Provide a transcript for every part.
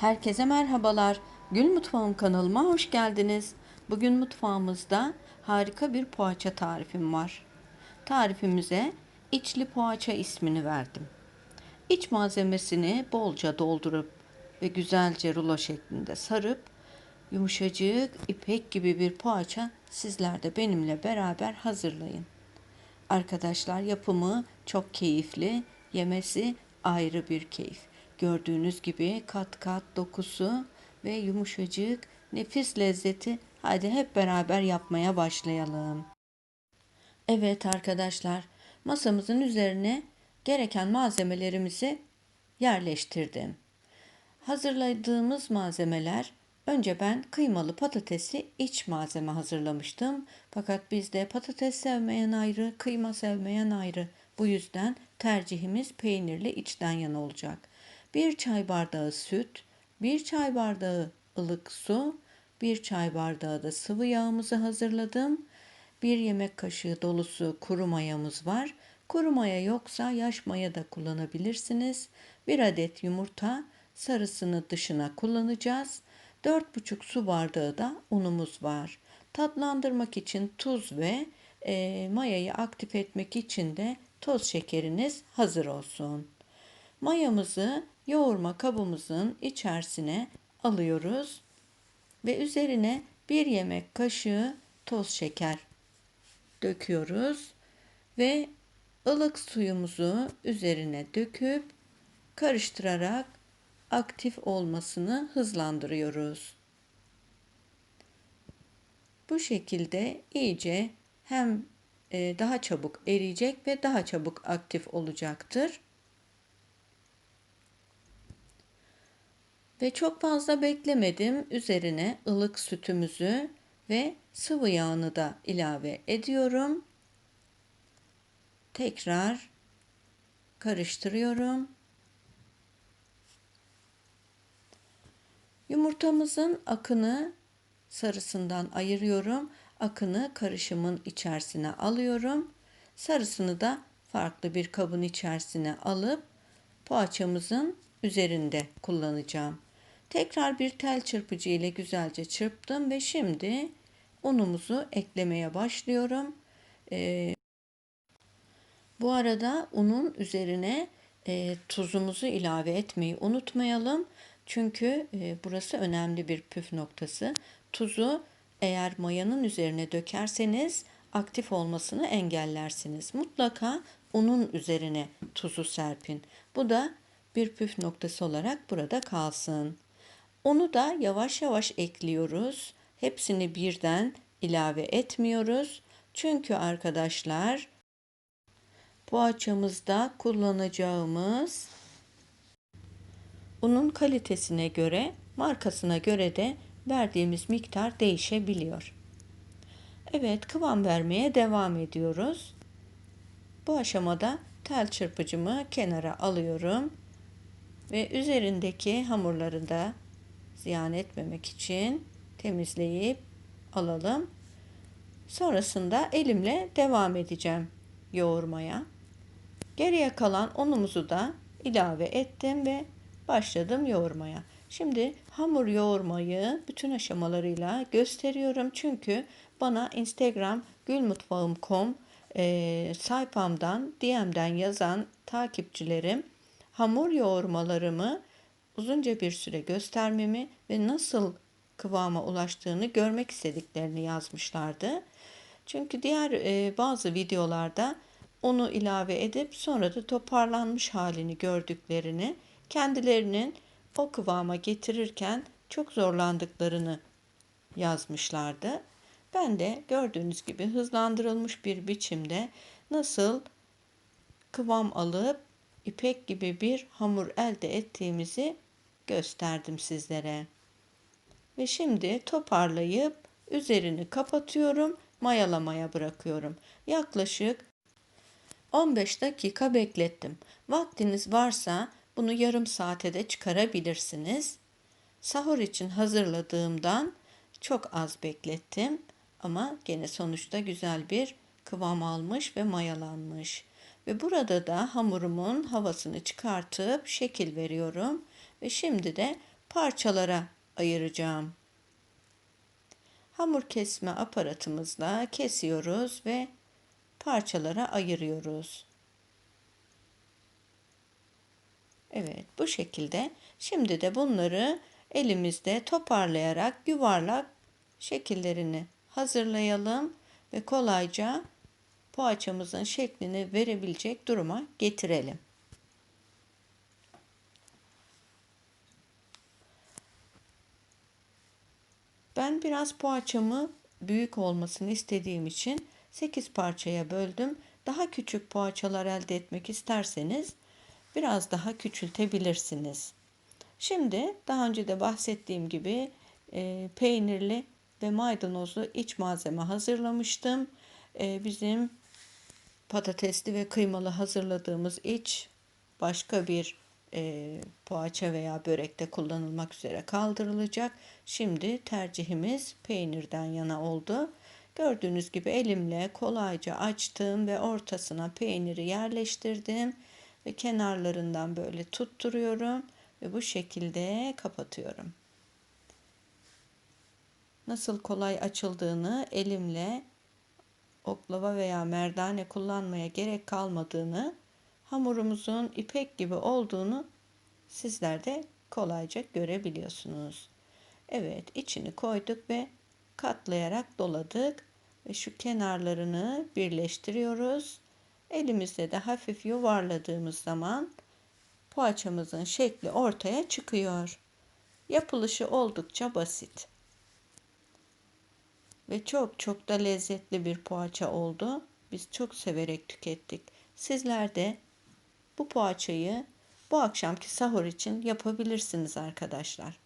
Herkese merhabalar. Gül Mutfağım kanalıma hoş geldiniz. Bugün mutfağımızda harika bir poğaça tarifim var. Tarifimize içli poğaça ismini verdim. İç malzemesini bolca doldurup ve güzelce rulo şeklinde sarıp yumuşacık ipek gibi bir poğaça sizler de benimle beraber hazırlayın. Arkadaşlar yapımı çok keyifli, yemesi ayrı bir keyif. Gördüğünüz gibi kat kat dokusu ve yumuşacık nefis lezzeti. Hadi hep beraber yapmaya başlayalım. Evet arkadaşlar, masamızın üzerine gereken malzemelerimizi yerleştirdim. Hazırladığımız malzemeler önce ben kıymalı patatesi iç malzeme hazırlamıştım. Fakat bizde patates sevmeyen ayrı, kıyma sevmeyen ayrı. Bu yüzden tercihimiz peynirli içten yana olacak. Bir çay bardağı süt, bir çay bardağı ılık su, bir çay bardağı da sıvı yağımızı hazırladım. Bir yemek kaşığı dolusu kuru mayamız var. Kuru maya yoksa yaş maya da kullanabilirsiniz. Bir adet yumurta sarısını dışına kullanacağız. 4,5 su bardağı da unumuz var. Tatlandırmak için tuz ve e, mayayı aktif etmek için de toz şekeriniz hazır olsun. Mayamızı yoğurma kabımızın içerisine alıyoruz ve üzerine bir yemek kaşığı toz şeker döküyoruz ve ılık suyumuzu üzerine döküp karıştırarak aktif olmasını hızlandırıyoruz. Bu şekilde iyice hem e, daha çabuk eriyecek ve daha çabuk aktif olacaktır. Ve çok fazla beklemedim. Üzerine ılık sütümüzü ve sıvı yağını da ilave ediyorum. Tekrar karıştırıyorum. Yumurtamızın akını sarısından ayırıyorum. Akını karışımın içerisine alıyorum. Sarısını da farklı bir kabın içerisine alıp poğaçamızın üzerinde kullanacağım. Tekrar bir tel çırpıcı ile güzelce çırptım ve şimdi unumuzu eklemeye başlıyorum. Ee, bu arada unun üzerine e, tuzumuzu ilave etmeyi unutmayalım. Çünkü e, burası önemli bir püf noktası. Tuzu eğer mayanın üzerine dökerseniz aktif olmasını engellersiniz. Mutlaka unun üzerine tuzu serpin. Bu da bir püf noktası olarak burada kalsın. Onu da yavaş yavaş ekliyoruz. Hepsini birden ilave etmiyoruz. Çünkü arkadaşlar poğaçamızda kullanacağımız unun kalitesine göre, markasına göre de verdiğimiz miktar değişebiliyor. Evet, kıvam vermeye devam ediyoruz. Bu aşamada tel çırpıcımı kenara alıyorum ve üzerindeki hamurları da ziyan etmemek için temizleyip alalım. Sonrasında elimle devam edeceğim yoğurmaya. Geriye kalan unumuzu da ilave ettim ve başladım yoğurmaya. Şimdi hamur yoğurmayı bütün aşamalarıyla gösteriyorum. Çünkü bana Instagram gülmutfağım.com e, sayfamdan DM'den yazan takipçilerim hamur yoğurmalarımı uzunca bir süre göstermemi ve nasıl kıvama ulaştığını görmek istediklerini yazmışlardı. Çünkü diğer e, bazı videolarda onu ilave edip sonra da toparlanmış halini gördüklerini, kendilerinin o kıvama getirirken çok zorlandıklarını yazmışlardı. Ben de gördüğünüz gibi hızlandırılmış bir biçimde nasıl kıvam alıp ipek gibi bir hamur elde ettiğimizi gösterdim sizlere. Ve şimdi toparlayıp üzerini kapatıyorum, mayalamaya bırakıyorum. Yaklaşık 15 dakika beklettim. Vaktiniz varsa bunu yarım saate de çıkarabilirsiniz. Sahur için hazırladığımdan çok az beklettim ama gene sonuçta güzel bir kıvam almış ve mayalanmış. Ve burada da hamurumun havasını çıkartıp şekil veriyorum. Ve şimdi de parçalara ayıracağım. Hamur kesme aparatımızla kesiyoruz ve parçalara ayırıyoruz. Evet bu şekilde. Şimdi de bunları elimizde toparlayarak yuvarlak şekillerini hazırlayalım ve kolayca poğaçamızın şeklini verebilecek duruma getirelim. Ben biraz poğaçamı büyük olmasını istediğim için 8 parçaya böldüm. Daha küçük poğaçalar elde etmek isterseniz biraz daha küçültebilirsiniz. Şimdi daha önce de bahsettiğim gibi e, peynirli ve maydanozlu iç malzeme hazırlamıştım. E, bizim patatesli ve kıymalı hazırladığımız iç başka bir e, poğaça veya börekte kullanılmak üzere kaldırılacak. Şimdi tercihimiz peynirden yana oldu. Gördüğünüz gibi elimle kolayca açtım ve ortasına peyniri yerleştirdim ve kenarlarından böyle tutturuyorum ve bu şekilde kapatıyorum. Nasıl kolay açıldığını elimle oklava veya merdane kullanmaya gerek kalmadığını, hamurumuzun ipek gibi olduğunu sizler de kolayca görebiliyorsunuz. Evet, içini koyduk ve katlayarak doladık ve şu kenarlarını birleştiriyoruz. Elimizde de hafif yuvarladığımız zaman poğaçamızın şekli ortaya çıkıyor. Yapılışı oldukça basit. Ve çok çok da lezzetli bir poğaça oldu. Biz çok severek tükettik. Sizler de bu poğaçayı bu akşamki sahur için yapabilirsiniz arkadaşlar.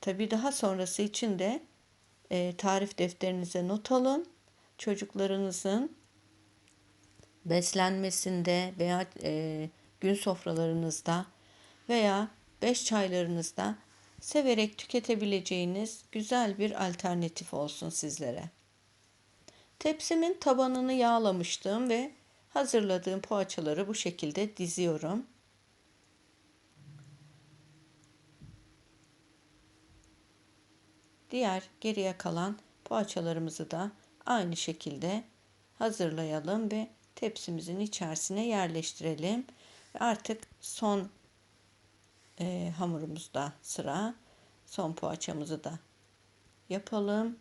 Tabi daha sonrası için de e, tarif defterinize not alın. Çocuklarınızın beslenmesinde veya e, gün sofralarınızda veya beş çaylarınızda severek tüketebileceğiniz güzel bir alternatif olsun sizlere. Tepsimin tabanını yağlamıştım ve hazırladığım poğaçaları bu şekilde diziyorum. Diğer geriye kalan poğaçalarımızı da aynı şekilde hazırlayalım ve tepsimizin içerisine yerleştirelim. Artık son e, hamurumuzda sıra. Son poğaçamızı da yapalım.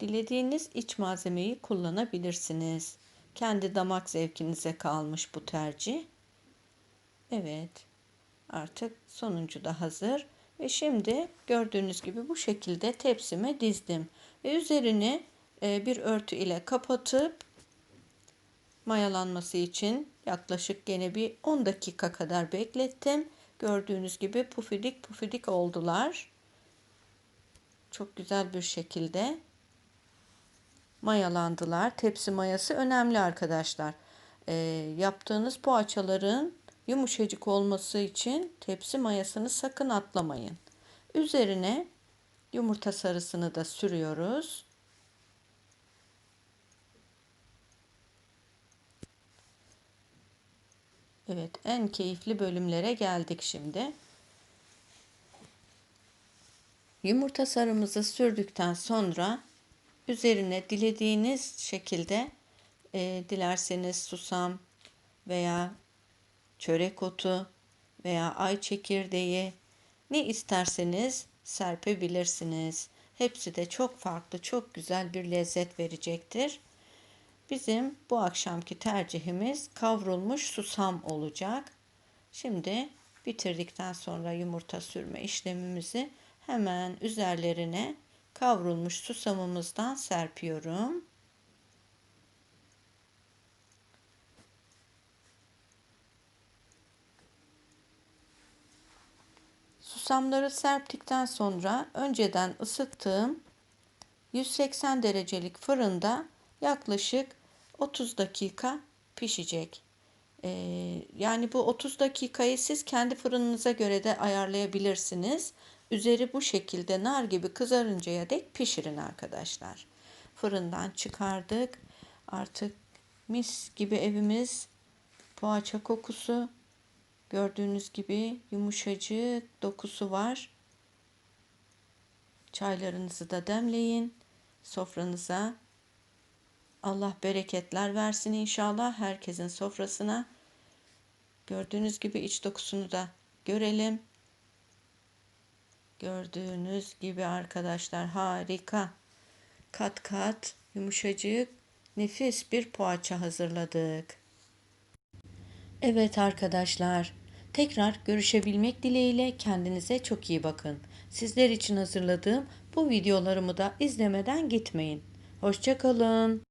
Dilediğiniz iç malzemeyi kullanabilirsiniz. Kendi damak zevkinize kalmış bu tercih. Evet. Artık sonuncu da hazır. Ve şimdi gördüğünüz gibi bu şekilde tepsime dizdim. Ve üzerini e, bir örtü ile kapatıp mayalanması için yaklaşık gene bir 10 dakika kadar beklettim. Gördüğünüz gibi pufidik pufidik oldular. Çok güzel bir şekilde mayalandılar. Tepsi mayası önemli arkadaşlar. E, yaptığınız poğaçaların yumuşacık olması için tepsi mayasını sakın atlamayın. Üzerine yumurta sarısını da sürüyoruz. Evet, en keyifli bölümlere geldik şimdi. Yumurta sarımızı sürdükten sonra üzerine dilediğiniz şekilde e, dilerseniz susam veya çörek otu veya ay çekirdeği ne isterseniz serpebilirsiniz. Hepsi de çok farklı, çok güzel bir lezzet verecektir. Bizim bu akşamki tercihimiz kavrulmuş susam olacak. Şimdi bitirdikten sonra yumurta sürme işlemimizi hemen üzerlerine kavrulmuş susamımızdan serpiyorum. Susamları serptikten sonra önceden ısıttığım 180 derecelik fırında yaklaşık 30 dakika pişecek. Ee, yani bu 30 dakikayı siz kendi fırınınıza göre de ayarlayabilirsiniz. Üzeri bu şekilde nar gibi kızarıncaya dek pişirin arkadaşlar. Fırından çıkardık. Artık Mis gibi evimiz poğaça kokusu. Gördüğünüz gibi yumuşacık dokusu var. Çaylarınızı da demleyin sofranıza. Allah bereketler versin inşallah herkesin sofrasına. Gördüğünüz gibi iç dokusunu da görelim. Gördüğünüz gibi arkadaşlar harika. Kat kat yumuşacık nefis bir poğaça hazırladık. Evet arkadaşlar, tekrar görüşebilmek dileğiyle kendinize çok iyi bakın. Sizler için hazırladığım bu videolarımı da izlemeden gitmeyin. Hoşçakalın.